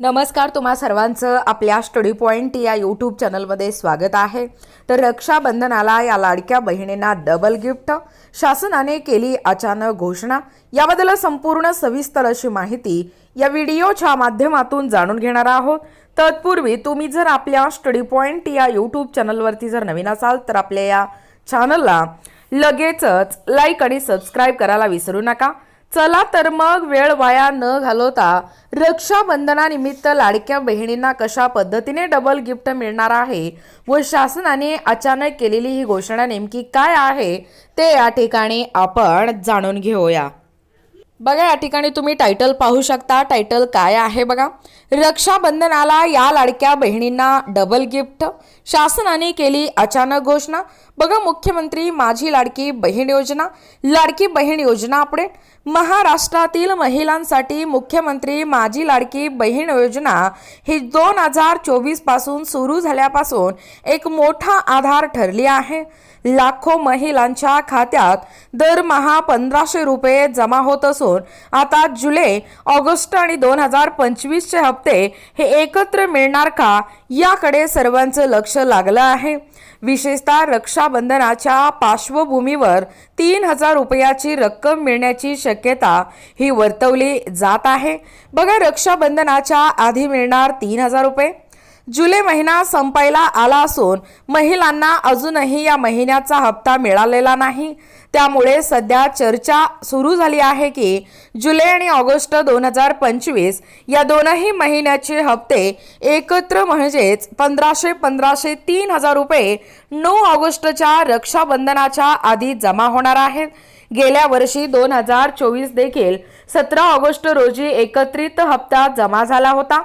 नमस्कार तुम्हा सर्वांचं आपल्या स्टडी पॉईंट या यूट्यूब चॅनलमध्ये स्वागत आहे. तर रक्षाबंधनाला या लाडक्या बहिणींना डबल गिफ्ट शासनाने केली अचानक घोषणा याबद्दल संपूर्ण सविस्तर अशी माहिती या व्हिडिओच्या माध्यमातून जाणून घेणार आहोत. तत्पूर्वी तुम्ही जर आपल्या स्टडी पॉईंट या यूट्यूब चॅनलवरती जर नवीन असाल तर आपल्या या चॅनलला लगेचच लाईक आणि सबस्क्राईब करायला विसरू नका. चला तर मग वेळ वाया न घालवता रक्षाबंधनानिमित्त लाडक्या बहिणींना कशा पद्धतीने डबल गिफ्ट मिळणार आहे व शासनाने अचानक केलेली ही घोषणा नेमकी काय आहे ते या ठिकाणी आपण जाणून घेऊया. बघा या ठिकाणी तुम्ही टायटल पाहू शकता. टायटल काय आहे बघा? रक्षाबंधनाला या लाडक्या बहिणींना डबल गिफ्ट शासनाने केली अचानक घोषणा. बघा मुख्यमंत्री माझी लाडकी बहीण योजना. लाडकी बहीण योजना अपडेट महाराष्ट्रातील महिलांसाठी मुख्यमंत्री माझी लाडकी बहीण योजना ही दोन हजार चोवीसपासून सुरू झाल्यापासून एक मोठा आधार ठरली आहे. लाखो महिलांच्या खात्यात दरमहा पंधराशे रुपये जमा होत असून आता जुलै ऑगस्ट आणि दोन हजार पंचवीसचे हप्ते हे एकत्र मिळणार का याकडे सर्वांचं लक्ष लागलं आहे. विशेषतः रक्षाबंधनाच्या पार्श्वभूमीवर तीन हजार रुपयाची रक्कम मिळण्याची शक्यता ही वर्तवली जात आहे. बघा रक्षाबंधनाच्या आधी मिळणार तीन हजार रुपये. जुलै महिना संपायला आला असून महिलांना अजूनही या महिन्याचा हप्ता मिळालेला नाही. त्यामुळे सध्या चर्चा सुरू झाली आहे की जुलै आणि ऑगस्ट दोन हजार पंचवीस या दोनही महिन्याचे हप्ते एकत्र म्हणजेच पंधराशे पंधराशे तीन हजार रुपये नऊ ऑगस्टच्या रक्षाबंधनाच्या आधी जमा होणार आहेत. गेल्या वर्षी दोन हजार चोवीस देखील सतरा ऑगस्ट रोजी एकत्रित हप्ता जमा झाला होता.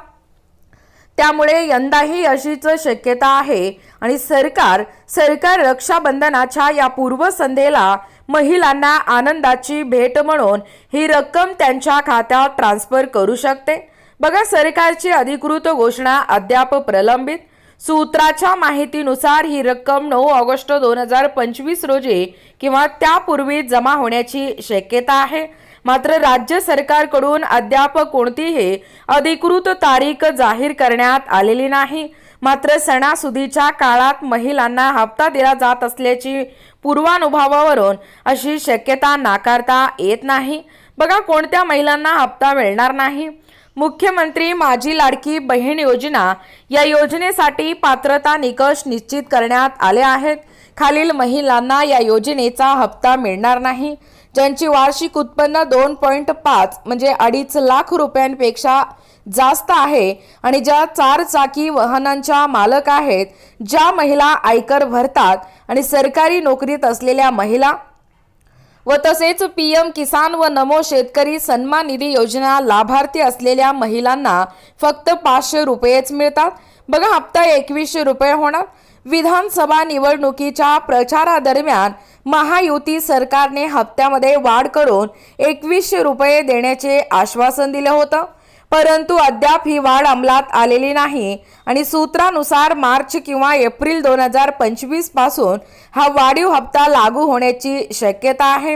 त्यामुळे यंदाही अशीच शक्यता आहे आणि सरकार सरकार रक्षाबंधनाच्या या पूर्वसंध्येला महिलांना आनंदाची भेट म्हणून ही रक्कम त्यांच्या खात्यात ट्रान्स्फर करू शकते. बघा सरकारची अधिकृत घोषणा अद्याप प्रलंबित. सूत्राच्या माहितीनुसार ही रक्कम नऊ ऑगस्ट दोन हजार पंचवीस रोजी किंवा त्यापूर्वी जमा होण्याची शक्यता आहे. मात्र राज्य सरकारकडून अद्याप कोणतीही अधिकृत तारीख जाहीर करण्यात आलेली नाही. मात्र सणासुदीच्या काळात महिलांना हप्ता दिला जात असल्याची पूर्वानुभावावरून अशी शक्यता नाकारता येत नाही. बघा कोणत्या महिलांना हप्ता मिळणार नाही? मुख्यमंत्री माझी लाडकी बहीण योजना या योजनेसाठी पात्रता निकष निश्चित करण्यात आले आहेत. खालील महिलांना या योजनेचा हप्ता मिळणार नाही. ज्यांची वार्षिक उत्पन्न दोन पॉईंट पाच म्हणजे अडीच लाख रुपयांपेक्षा जास्त आहे आणि ज्या चार चाकी वाहनांच्या मालक आहेत ज्या महिला आयकर भरतात आणि सरकारी नोकरीत असलेल्या महिला व तसेच पी एम किसान व नमो शेतकरी सन्मान निधी योजना लाभार्थी असलेल्या महिलांना फक्त पाचशे रुपयेच मिळतात. बघा हप्ता एकवीसशे रुपये होणार. विधानसभा निवडणुकीच्या प्रचारादरम्यान महायुती सरकारने हप्त्यामध्ये वाढ करून एकवीसशे रुपये देण्याचे आश्वासन दिलं होतं. परंतु अद्याप ही वाढ अंमलात आलेली नाही आणि सूत्रानुसार मार्च किंवा एप्रिल दोन हजार पंचवीसपासून हा वाढीव हप्ता लागू होण्याची शक्यता आहे.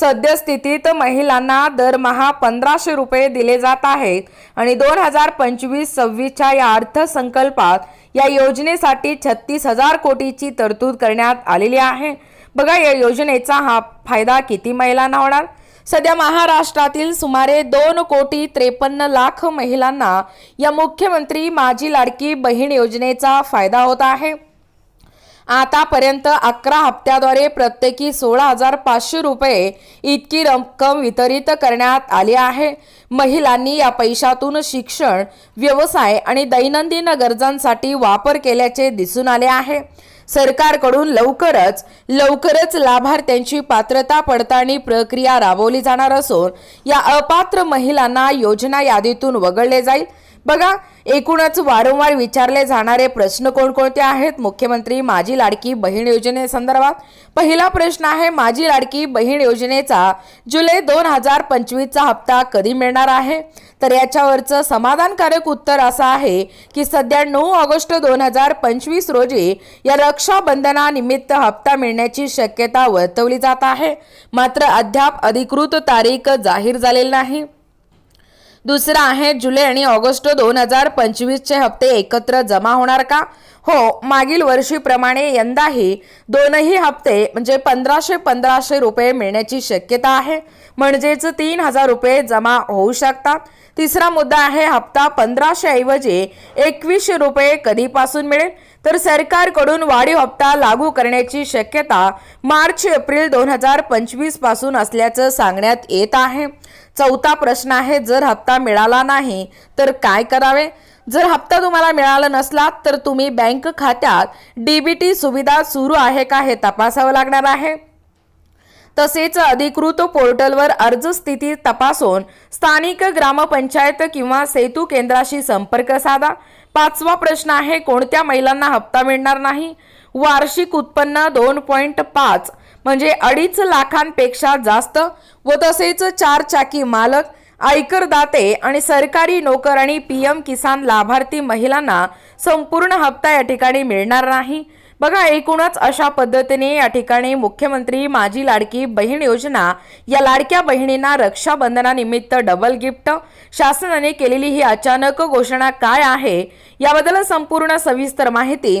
सद्यस्थितीत महिलांना दरमहा पंधराशे रुपये दिले जात आहेत. आणि दोन हजार पंचवीस सव्वीसच्या या अर्थसंकल्पात या योजनेसाठी छत्तीस हजार कोटीची तरतूद करण्यात आलेली आहे. बघा या योजनेचा हा फायदा किती महिलांना होणार? सध्या महाराष्ट्रातील सुमारे दोन कोटी त्रेपन्न लाख महिलांना या मुख्यमंत्री माझी लाडकी बहीण योजनेचा फायदा होत आहे. आतापर्यंत अकरा हप्त्याद्वारे प्रत्येकी सोळा हजार पाचशे रुपये इतकी रक्कम वितरित करण्यात आली आहे. महिलांनी या पैशातून शिक्षण व्यवसाय आणि दैनंदिन गरजांसाठी वापर केल्याचे दिसून आले आहे. सरकारकडून लवकरच लवकरच लाभार्थ्यांची पात्रता पडताळणी प्रक्रिया राबवली जाणार असून या अपात्र महिलांना योजना यादीतून वगळले जाईल. बघा एकूणच वारंवार विचारले जाणारे प्रश्न कोणकोणते आहेत? मुख्यमंत्री माझी लाडकी बहीण योजनेसंदर्भात पहिला प्रश्न आहे माझी लाडकी बहीण योजनेचा जुलै दोन हजार पंचवीसचा हप्ता कधी मिळणार आहे? तर याच्यावरचं समाधानकारक उत्तर असं आहे की सध्या नऊ ऑगस्ट दोन हजार पंचवीस रोजी या रक्षाबंधनानिमित्त हप्ता मिळण्याची शक्यता वर्तवली जात आहे. मात्र अद्याप अधिकृत तारीख जाहीर झालेली नाही. दुसरा आहे जुलै आणि ऑगस्ट दोन हजार पंचवीसचे हप्ते एकत्र जमा होणार का? हो मागील वर्षीप्रमाणे यंदाही दोनही हप्ते म्हणजे पंधराशे पंधराशे रुपये मिळण्याची शक्यता आहे. म्हणजेच तीन हजार रुपये जमा होऊ शकतात. तिसरा मुद्दा आहे हप्ता पंधराशे ऐवजी एकवीसशे रुपये कधीपासून मिळेल? तर सरकारकडून वाढीव हप्ता लागू करण्याची शक्यता मार्च एप्रिल दोन हजार पंचवीसपासून असल्याचं सांगण्यात येत आहे. चौथा प्रश्न आहे जर हप्ता मिळाला नाही तर काय करावे? जर हप्ता तुम्हाला मिळाला नसला तर तुम्ही बँक खात्यात डीबीटी सुविधा सुरू आहे का हे तपासावं लागणार आहे. तसेच अधिकृत पोर्टलवर अर्ज स्थिती तपासून स्थानिक ग्रामपंचायत किंवा सेतू केंद्राशी संपर्क साधा. पाचवा प्रश्न आहे कोणत्या महिलांना हप्ता मिळणार नाही? वार्षिक उत्पन्न दोन पॉईंट पाच म्हणजे अडीच लाखांपेक्षा जास्त व तसेच चार चाकी मालक आयकरदाते आणि सरकारी नोकर आणि पी एम किसान लाभार्थी महिलांना संपूर्ण हप्ता या ठिकाणी मिळणार नाही. बघा एकूणच अशा पद्धतीने या ठिकाणी मुख्यमंत्री माझी लाडकी बहीण योजना या लाडक्या बहिणींना रक्षाबंधनानिमित्त डबल गिफ्ट शासनाने केलेली ही अचानक घोषणा काय आहे याबद्दल संपूर्ण सविस्तर माहिती